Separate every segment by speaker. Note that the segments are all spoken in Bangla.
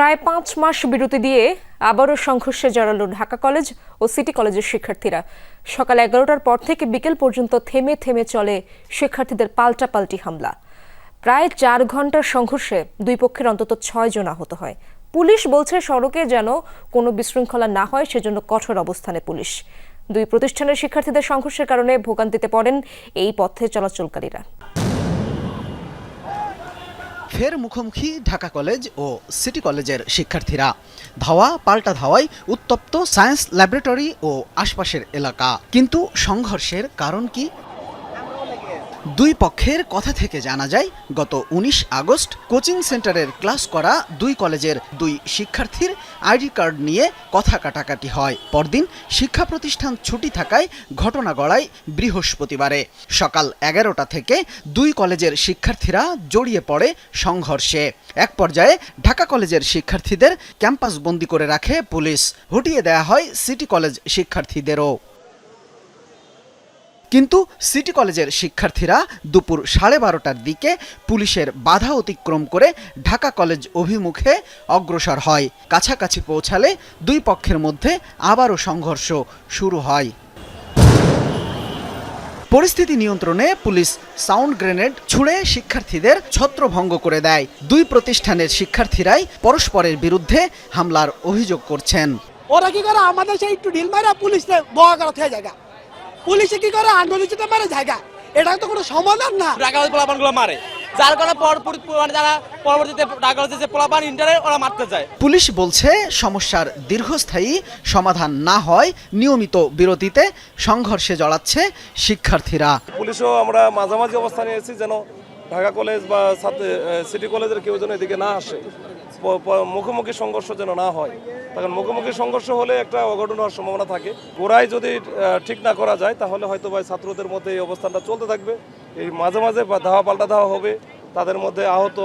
Speaker 1: প্রায় পাঁচ মাস বিরতি দিয়ে আবারও সংঘর্ষে জড়ালো ঢাকা কলেজ ও সিটি কলেজের শিক্ষার্থীরা। সকাল এগারোটার পর থেকে বিকেল পর্যন্ত থেমে থেমে চলে শিক্ষার্থীদের পাল্টাপাল্টি হামলা। প্রায় চার ঘণ্টার সংঘর্ষে দুই পক্ষের অন্তত ছয় জন আহত হয়। পুলিশ বলছে সড়কে যেন কোনো বিশৃঙ্খলা না হয়, সেজন্য কঠোর অবস্থানে পুলিশ। দুই প্রতিষ্ঠানের শিক্ষার্থীদের সংঘর্ষের কারণে ভোগান্তিতে পড়েন এই পথে চলাচলকারীরা।
Speaker 2: ফের মুখোমুখি ঢাকা কলেজ ও সিটি কলেজের শিক্ষার্থীরা। ধাওয়া, পাল্টা ধাওয়ায় উত্তপ্ত সায়েন্স ল্যাবরেটরি ও আশপাশের এলাকা। কিন্তু সংঘর্ষের কারণ কি? দুই পক্ষের কথা থেকে জানা যায়, গত ১৯ আগস্ট কোচিং সেন্টারের ক্লাস করা দুই কলেজের দুই শিক্ষার্থীর আইডি কার্ড নিয়ে কথা কাটাকাটি হয়। পরদিন শিক্ষা প্রতিষ্ঠান ছুটি থাকায় ঘটনা গড়ায় বৃহস্পতিবারে। সকাল এগারোটা থেকে দুই কলেজের শিক্ষার্থীরা জড়িয়ে পড়ে সংঘর্ষে। এক পর্যায়ে ঢাকা কলেজের শিক্ষার্থীদের ক্যাম্পাস বন্দি করে রাখে পুলিশ। হটিয়ে দেয়া হয় সিটি কলেজ শিক্ষার্থীদেরও। কিন্তু সিটি কলেজের শিক্ষার্থীরা দুপুর সাড়ে বারোটার দিকে পুলিশের বাধা অতিক্রম করে ঢাকা কলেজ অভিমুখে অগ্রসর হয়। কাছাকাছি পৌঁছালে দুই পক্ষের মধ্যে আবারও সংঘর্ষ শুরু হয়। পরিস্থিতি নিয়ন্ত্রণে পুলিশ সাউন্ড গ্রেনেড ছুঁড়ে শিক্ষার্থীদের ছত্রভঙ্গ করে দেয়। দুই প্রতিষ্ঠানের শিক্ষার্থীরাই পরস্পরের বিরুদ্ধে হামলার অভিযোগ করছেন।
Speaker 3: ওরা কি করে? আমাদের সেই একটু ঢিল মারা পুলিশে বয়া করা থেকে জায়গা। পুলিশে কি করে আন্দোলিত মারে জায়গা? এটা তো কোনো সমাধান না।
Speaker 4: রাগাবাজ পোলাপানগুলো মারে। যার কারণে মানে যারা পরবর্তীতে যে পোলাপান ইন্টারে ওরা মারতে যায়।
Speaker 2: পুলিশ বলছে সমস্যার দীর্ঘস্থায়ী সমাধান না হয় নিয়মিত বিরতিতে সংঘর্ষে জড়াচ্ছে শিক্ষার্থীরা।
Speaker 5: পুলিশও আমরা মাঝামাঝি অবস্থানে এসেছি যেন ঢাকা কলেজ বা সিটি কলেজের কেউ যেন এদিকে না আসে মুখোমুখি সংঘর্ষ যেন না হয়। তখন মুখোমুখি সংঘর্ষ হলে একটা অঘটন হওয়ার সম্ভাবনা থাকে। গোড়ায় যদি ঠিক না করা যায়, তাহলে হয়তো বা ছাত্রদের মধ্যে এই অবস্থানটা চলতে থাকবে। এই মাঝে মাঝে ধাওয়া পাল্টা ধাওয়া হবে, তাদের মধ্যে আহত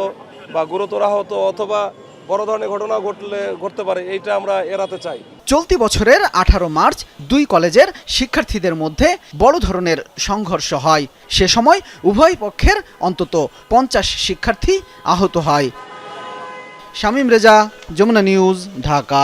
Speaker 5: বা গুরুতর আহত অথবা বড় ধরনের ঘটনা ঘটলে, ঘটতে পারে, এইটা আমরা এড়াতে চাই।
Speaker 2: চলতি বছরের আঠারো মার্চ দুই কলেজের শিক্ষার্থীদের মধ্যে বড় ধরনের সংঘর্ষ হয়। সে সময় উভয় পক্ষের অন্তত পঞ্চাশ শিক্ষার্থী আহত হয়। শামীম রেজা, যমুনা নিউজ, ঢাকা।